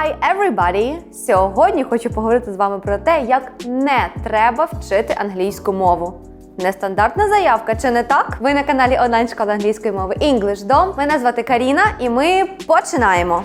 Hi everybody! Сьогодні хочу поговорити з вами про те, як не треба вчити англійську мову. Нестандартна заявка, чи не так? Ви на каналі онлайн школи англійської мови English Dom. Мене звати Каріна, і ми починаємо.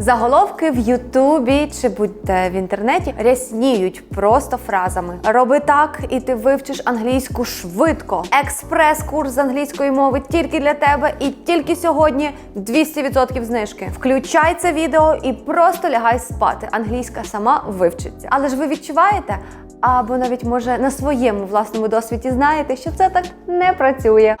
Заголовки в Ютубі чи будь-де в інтернеті рясніють просто фразами. Роби так, і ти вивчиш англійську швидко. Експрес-курс з англійської мови тільки для тебе і тільки сьогодні 200% знижки. Включай це відео і просто лягай спати. Англійська сама вивчиться. Але ж ви відчуваєте? Або навіть може на своєму власному досвіді знаєте, що це так не працює.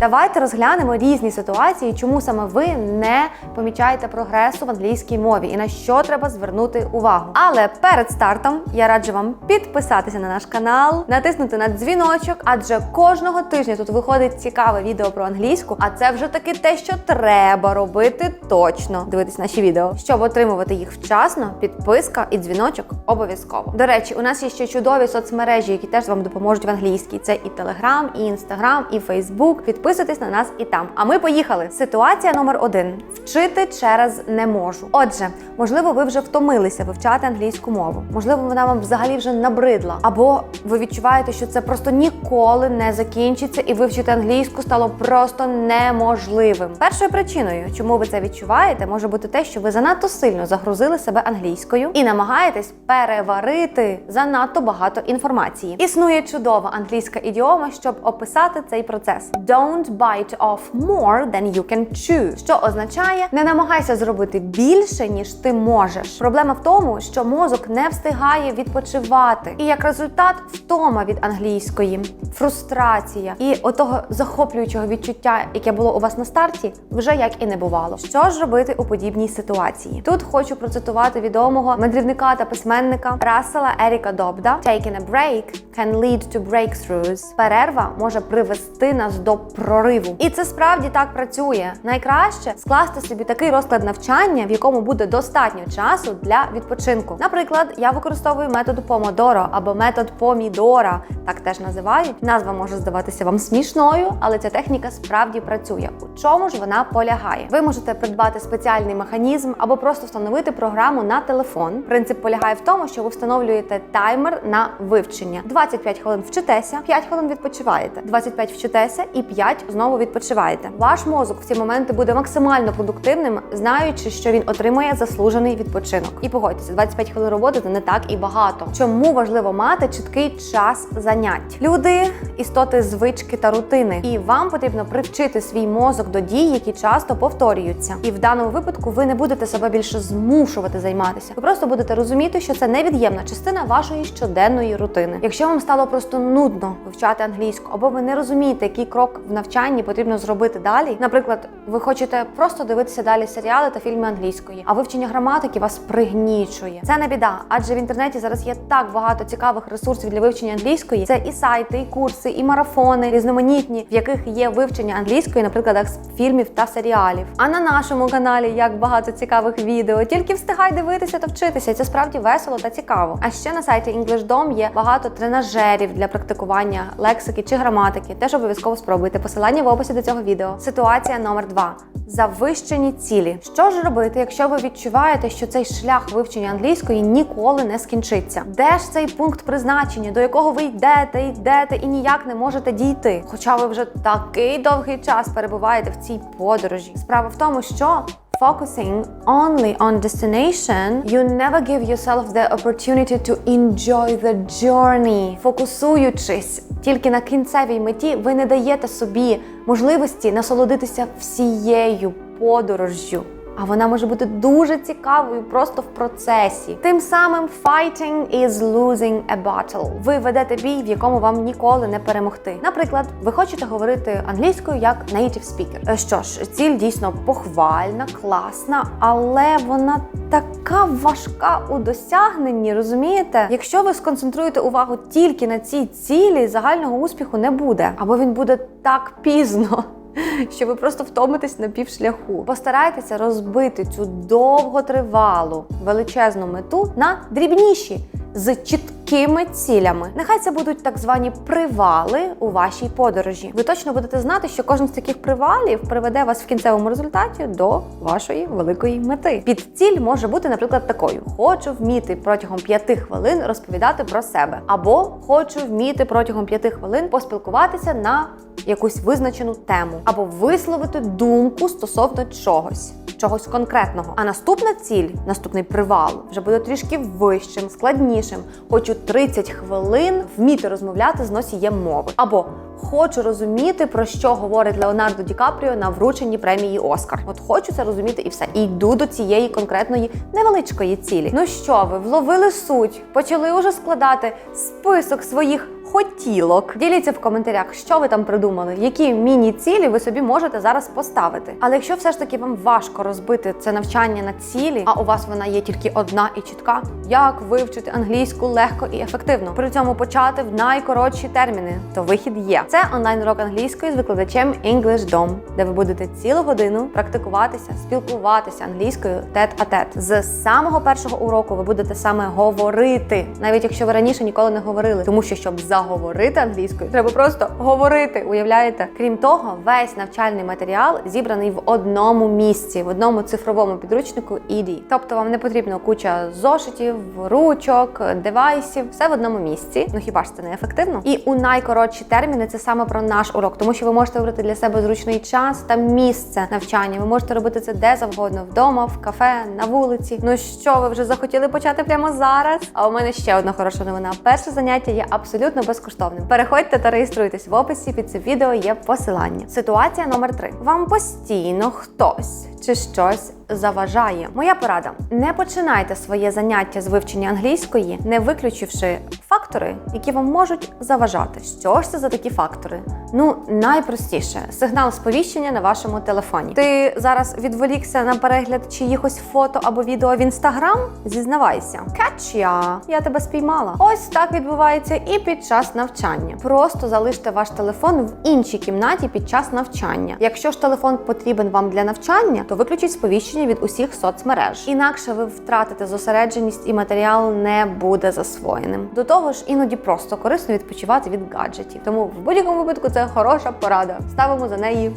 Давайте розглянемо різні ситуації, чому саме ви не помічаєте прогресу в англійській мові і на що треба звернути увагу. Але перед стартом я раджу вам підписатися на наш канал, натиснути на дзвіночок, адже кожного тижня тут виходить цікаве відео про англійську. А це вже таки те, що треба робити точно. Дивитись наші відео, щоб отримувати їх вчасно. Підписка і дзвіночок обов'язково. До речі, у нас є ще чудові соцмережі, які теж вам допоможуть в англійській. Це і Телеграм, і Інстаграм, і Фейсбук. Підписуйтесь на нас і там. А ми поїхали. Ситуація номер один: вчити через не можу. Отже, можливо, ви вже втомилися вивчати англійську мову. Можливо, вона вам взагалі вже набридла. Або ви відчуваєте, що це просто ніколи не закінчиться, і вивчити англійську стало просто неможливим. Першою причиною, чому ви це відчуваєте, може бути те, що ви занадто сильно загрузили себе англійською і намагаєтесь переварити занадто багато інформації. Існує чудова англійська ідіома, щоб описати цей процес. Don't bite off more than you can chew, що означає не намагайся зробити більше, ніж ти можеш. Проблема в тому, що мозок не встигає відпочивати, і як результат втома від англійської, фрустрація і отого захоплюючого відчуття, яке було у вас на старті, вже як і не бувало. Що ж робити у подібній ситуації? Тут хочу процитувати відомого мандрівника та письменника Рассела Еріка Добда: Taking a break can lead to breakthroughs. Перерва може привести нас до прориву. І це справді так працює. Найкраще скласти собі такий розклад навчання, в якому буде достатньо часу для відпочинку. Наприклад, я використовую метод помодоро або метод помідора, так теж називають. Назва може здаватися вам смішною, але ця техніка справді працює. У чому ж вона полягає? Ви можете придбати спеціальний механізм або просто встановити програму на телефон. Принцип полягає в тому, що ви встановлюєте таймер на вивчення. 25 хвилин вчитеся, 5 хвилин відпочиваєте, 25 вчитеся і 5 знову відпочиваєте. Ваш мозок в ці моменти буде максимально продуктивним, знаючи, що він отримує заслужений відпочинок. І погодьтеся, 25 хвилин роботи це не так і багато. Чому важливо мати чіткий час занять? Люди істоти звички та рутини, і вам потрібно привчити свій мозок до дій, які часто повторюються. І в даному випадку ви не будете себе більше змушувати займатися. Ви просто будете розуміти, що це невід'ємна частина вашої щоденної рутини. Якщо вам стало просто нудно вивчати англійську, або ви не розумієте, який крок в навчанні потрібно зробити далі. Наприклад, ви хочете просто дивитися далі серіали та фільми англійської, а вивчення граматики вас пригнічує. Це не біда, адже в інтернеті зараз є так багато цікавих ресурсів для вивчення англійської. Це і сайти, і курси, і марафони різноманітні, в яких є вивчення англійської, наприклад, з фільмів та серіалів. А на нашому каналі як багато цікавих відео. Тільки встигай дивитися та вчитися. Це справді весело та цікаво. А ще на сайті EnglishDom є багато тренажерів для практикування лексики чи граматики. Теж обов'язково спробуйте. Посилання в описі до цього відео. Ситуація номер два. Завищені цілі. Що ж робити, якщо ви відчуваєте, що цей шлях вивчення англійської ніколи не скінчиться? Де ж цей пункт призначення, до якого ви йдете, йдете і ніяк не можете дійти? Хоча ви вже такий довгий час перебуваєте в цій подорожі. Справа в тому, що Focusing only on destination, you never give yourself the opportunity to enjoy the journey. Фокусуючись тільки на кінцевій меті, ви не даєте собі можливості насолодитися всією подорожжю. А вона може бути дуже цікавою просто в процесі. Тим самим fighting is losing a battle. Ви ведете бій, в якому вам ніколи не перемогти. Наприклад, ви хочете говорити англійською як native speaker. Е, Що ж, ціль дійсно похвальна, класна, але вона така важка у досягненні, розумієте? Якщо ви сконцентруєте увагу тільки на цій цілі, загального успіху не буде, або він буде так пізно що ви просто втомитесь на півшляху. Постарайтеся розбити цю довготривалу величезну мету на дрібніші. З чіткими цілями. Нехай це будуть так звані привали у вашій подорожі. Ви точно будете знати, що кожен з таких привалів приведе вас в кінцевому результаті до вашої великої мети. Під ціль може бути, наприклад, такою: хочу вміти протягом п'яти хвилин розповідати про себе, або хочу вміти протягом п'яти хвилин поспілкуватися на якусь визначену тему, або висловити думку стосовно чогось. Чогось конкретного. А наступна ціль, наступний привал, вже буде трішки вищим, складнішим. Хочу 30 хвилин вміти розмовляти з носієм мови. Або хочу розуміти, про що говорить Леонардо Ді Капріо на врученні премії Оскар. От хочу це розуміти і все. І йду до цієї конкретної невеличкої цілі. Ну що ви, вловили суть? Почали уже складати список своїх хотілок. Діліться в коментарях, що ви там придумали, які міні-цілі ви собі можете зараз поставити. Але якщо все ж таки вам важко розбити це навчання на цілі, а у вас вона є тільки одна і чітка, як вивчити англійську легко і ефективно, при цьому почати в найкоротші терміни, то вихід є. Це онлайн-урок англійської з викладачем English Dom, де ви будете цілу годину практикуватися, спілкуватися англійською тет-а-тет. З самого першого уроку ви будете саме говорити, навіть якщо ви раніше ніколи не говорили, тому що щоб заговорити англійською, треба просто говорити. Уявляєте? Крім того, весь навчальний матеріал зібраний в одному місці, в одному цифровому підручнику ED. Тобто вам не потрібно куча зошитів, ручок, девайсів, все в одному місці. Ну хіба ж це не ефективно? І у найкоротші терміни це саме про наш урок, тому що ви можете вибрати для себе зручний час та місце навчання. Ви можете робити це де завгодно, вдома, в кафе, на вулиці. Ну що, ви вже захотіли почати прямо зараз? А у мене ще одна хороша новина. Перше заняття є абсолютно безкоштовним. Переходьте та реєструйтесь в описі під цим відео. Є посилання. Ситуація номер три. Вам постійно хтось чи щось заважає. Моя порада: не починайте своє заняття з вивчення англійської, не виключивши фактори, які вам можуть заважати. Що ж це за такі фактори? Ну, найпростіше сигнал сповіщення на вашому телефоні. Ти зараз відволікся на перегляд чиїхось фото або відео в інстаграм? Зізнавайся, Качя, я тебе спіймала. Ось так відбувається і під час навчання. Просто залиште ваш телефон в іншій кімнаті під час навчання. Якщо ж телефон потрібен вам для навчання, то виключіть сповіщення від усіх соцмереж. Інакше ви втратите зосередженість і матеріал не буде засвоєним. До того ж, іноді просто корисно відпочивати від гаджетів. Тому в будь-якому випадку це хороша порада. Ставимо за неї.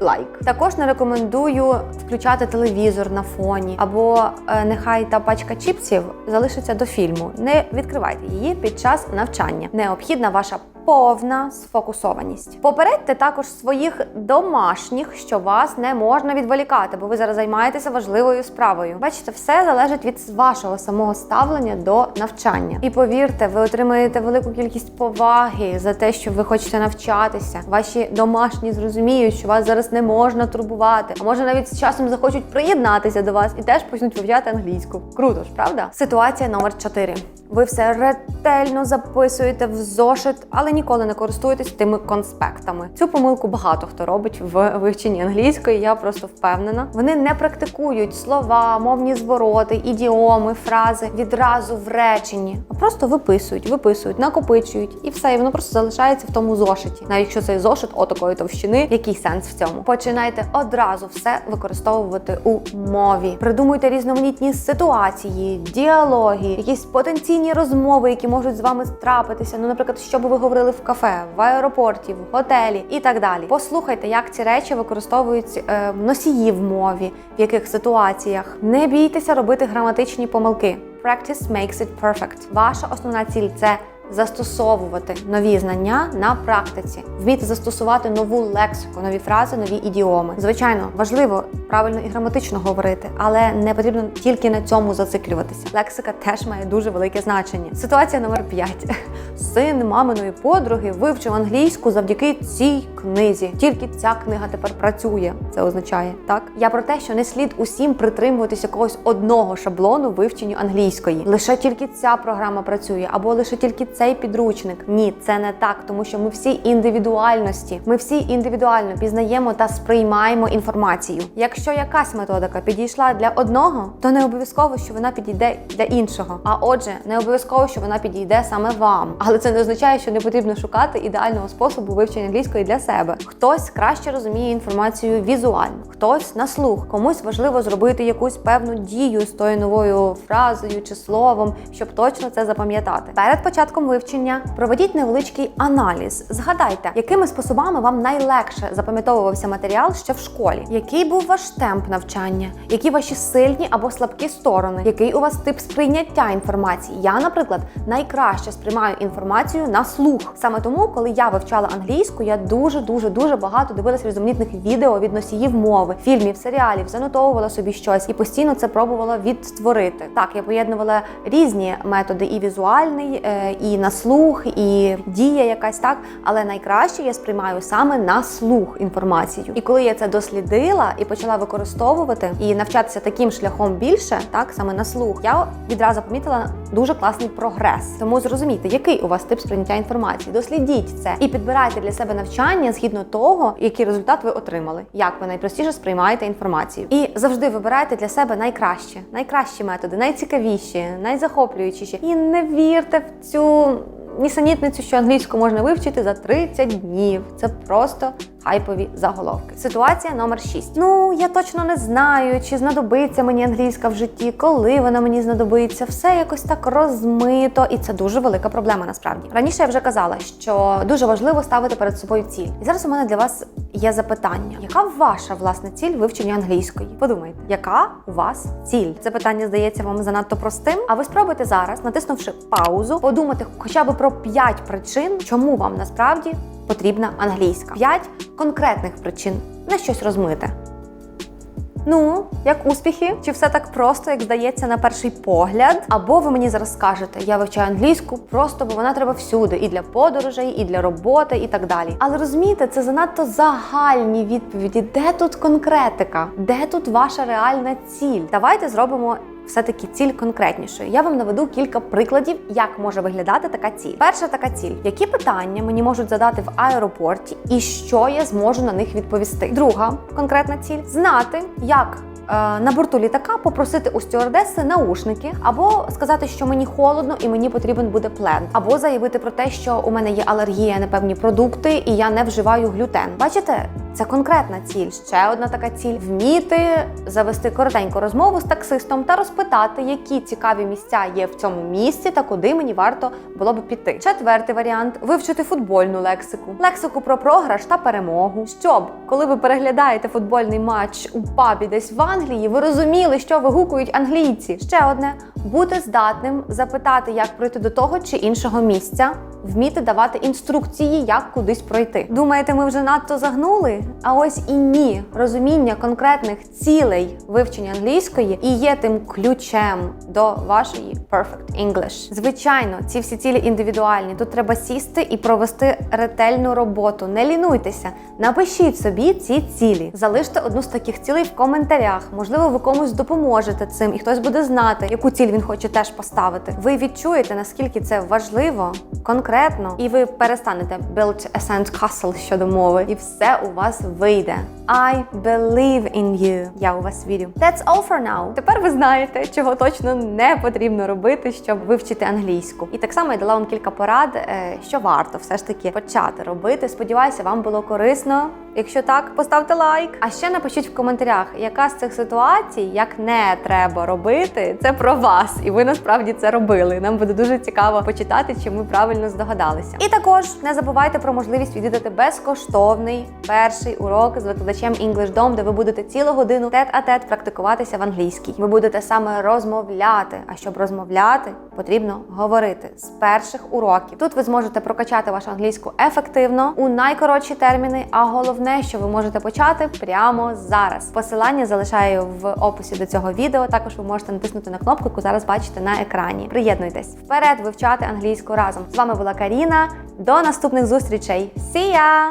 Лайк. Також не рекомендую включати телевізор на фоні, або е, нехай та пачка чіпсів залишиться до фільму. Не відкривайте її під час навчання. Необхідна ваша повна сфокусованість. Попередьте також своїх домашніх, що вас не можна відволікати, бо ви зараз займаєтеся важливою справою. Бачите, все залежить від вашого самого ставлення до навчання. І повірте, ви отримаєте велику кількість поваги за те, що ви хочете навчатися. Ваші домашні зрозуміють, що вас зараз не можна турбувати, а може навіть з часом захочуть приєднатися до вас і теж почнуть вивчати англійську. Круто ж, правда? Ситуація номер 4. Ви все ретельно записуєте в зошит, але ніколи не користуєтесь тими конспектами. Цю помилку багато хто робить в вивченні англійської. Я просто впевнена. Вони не практикують слова, мовні звороти, ідіоми, фрази відразу в реченні, а просто виписують, виписують, накопичують і все. І воно просто залишається в тому зошиті. Навіть якщо цей зошит отакої товщини, який сенс в цьому? Починайте одразу все використовувати у мові. Придумуйте різноманітні ситуації, діалоги, якісь потенційні розмови, які можуть з вами трапитися. Ну, наприклад, що би ви говорили в кафе, в аеропорті, в готелі і так далі. Послухайте, як ці речі використовують е, носії в мові, в яких ситуаціях. Не бійтеся робити граматичні помилки. Practice makes it perfect. Ваша основна ціль це застосовувати нові знання на практиці, вміти застосувати нову лексику, нові фрази, нові ідіоми. Звичайно, важливо правильно і граматично говорити, але не потрібно тільки на цьому зациклюватися. Лексика теж має дуже велике значення. Ситуація номер 5. Син маминої подруги вивчив англійську завдяки цій книзі. Тільки ця книга тепер працює. Це означає так. Я про те, що не слід усім притримуватися якогось одного шаблону вивченню англійської. Лише тільки ця програма працює, або лише тільки цей підручник. Ні, це не так, тому що ми всі індивідуальності. Ми всі індивідуально пізнаємо та сприймаємо інформацію. Якщо якась методика підійшла для одного, то не обов'язково, що вона підійде для іншого. А отже, не обов'язково, що вона підійде саме вам. Але це не означає, що не потрібно шукати ідеального способу вивчення англійської для себе. Хтось краще розуміє інформацію візуально, хтось на слух, комусь важливо зробити якусь певну дію з тою новою фразою чи словом, щоб точно це запам'ятати. Перед початком вивчення проведіть невеличкий аналіз. Згадайте, якими способами вам найлегше запам'ятовувався матеріал ще в школі, який був ваш темп навчання, які ваші сильні або слабкі сторони, який у вас тип сприйняття інформації. Я, наприклад, найкраще сприймаю інформацію на слух. Саме тому, коли я вивчала англійську, я дуже дуже дуже багато дивилась різноманітних відео від носіїв мови, фільмів, серіалів, занотовувала собі щось і постійно це пробувала відтворити. Так, я поєднувала різні методи, і візуальний, е, і на слух, і дія якась так. Але найкраще я сприймаю саме на слух інформацію. І коли я це дослідила і почала використовувати і навчатися таким шляхом більше, так саме на слух, я відразу помітила дуже класний прогрес. Тому зрозумійте, який у вас тип сприйняття інформації. Дослідіть це і підбирайте для себе навчання згідно того, який результат ви отримали, як ви найпростіше сприймаєте інформацію. І завжди вибирайте для себе найкраще, найкращі методи, найцікавіші, найзахоплюючіші. І не вірте в цю нісенітницю, що англійську можна вивчити за 30 днів. Це просто хайпові заголовки. Ситуація номер 6. Ну я точно не знаю, чи знадобиться мені англійська в житті, коли вона мені знадобиться. Все якось так розмито, і це дуже велика проблема. Насправді раніше я вже казала, що дуже важливо ставити перед собою ціль. І зараз у мене для вас є запитання: яка ваша власна ціль вивчення англійської? Подумайте, яка у вас ціль? Це питання здається вам занадто простим. А ви спробуйте зараз, натиснувши паузу, подумати хоча б про 5 причин, чому вам насправді потрібна англійська. 5 конкретних причин на щось розмите. Ну, як успіхи? Чи все так просто, як здається на перший погляд? Або ви мені зараз скажете, я вивчаю англійську просто, бо вона треба всюди, і для подорожей, і для роботи, і так далі. Але розумієте, це занадто загальні відповіді. Де тут конкретика? Де тут ваша реальна ціль? Давайте зробимо. Все-таки ціль конкретнішою. Я вам наведу кілька прикладів, як може виглядати така ціль. Перша така ціль: які питання мені можуть задати в аеропорті, і що я зможу на них відповісти. Друга конкретна ціль знати, як е, на борту літака попросити у стюардеси наушники, або сказати, що мені холодно і мені потрібен буде плед, або заявити про те, що у мене є алергія на певні продукти і я не вживаю глютен. Бачите, це конкретна ціль. Ще одна така ціль вміти завести коротеньку розмову з таксистом та розпитати, які цікаві місця є в цьому місці та куди мені варто було б піти. Четвертий варіант вивчити футбольну лексику, лексику про програш та перемогу. Щоб коли ви переглядаєте футбольний матч у пабі десь в Англії, ви розуміли, що вигукують англійці. Ще одне бути здатним запитати, як пройти до того чи іншого місця. Вміти давати інструкції, як кудись пройти. Думаєте, ми вже надто загнули? А ось і ні. Розуміння конкретних цілей вивчення англійської і є тим ключем до вашої Perfect English. Звичайно, ці всі цілі індивідуальні. Тут треба сісти і провести ретельну роботу. Не лінуйтеся, напишіть собі ці цілі. Залиште одну з таких цілей в коментарях. Можливо, ви комусь допоможете цим, і хтось буде знати, яку ціль він хоче теж поставити. Ви відчуєте, наскільки це важливо, конкретно, і ви перестанете build a sand castle щодо мови, і все у вас вийде. I believe in you. Я у вас вірю. That's all for now. Тепер ви знаєте, чого точно не потрібно робити, щоб вивчити англійську. І так само я дала вам кілька порад, е, що варто все ж таки почати робити. Сподіваюся, вам було корисно. Якщо так, поставте лайк. А ще напишіть в коментарях, яка з цих ситуацій, як не треба робити, це про вас, і ви насправді це робили. Нам буде дуже цікаво почитати, чи ми правильно здогадалися. І також не забувайте про можливість відвідати безкоштовний перший урок з викладачем EnglishDom, де ви будете цілу годину тет-а-тет практикуватися в англійській. Ви будете саме розмовляти. А щоб розмовляти, потрібно говорити з перших уроків. Тут ви зможете прокачати вашу англійську ефективно у найкоротші терміни. А головне, що ви можете почати прямо зараз. Посилання залишаю в описі до цього відео. Також ви можете натиснути на кнопку, яку зараз бачите на екрані. Приєднуйтесь вперед, вивчати англійську разом. З вами була Каріна. До наступних зустрічей. See ya!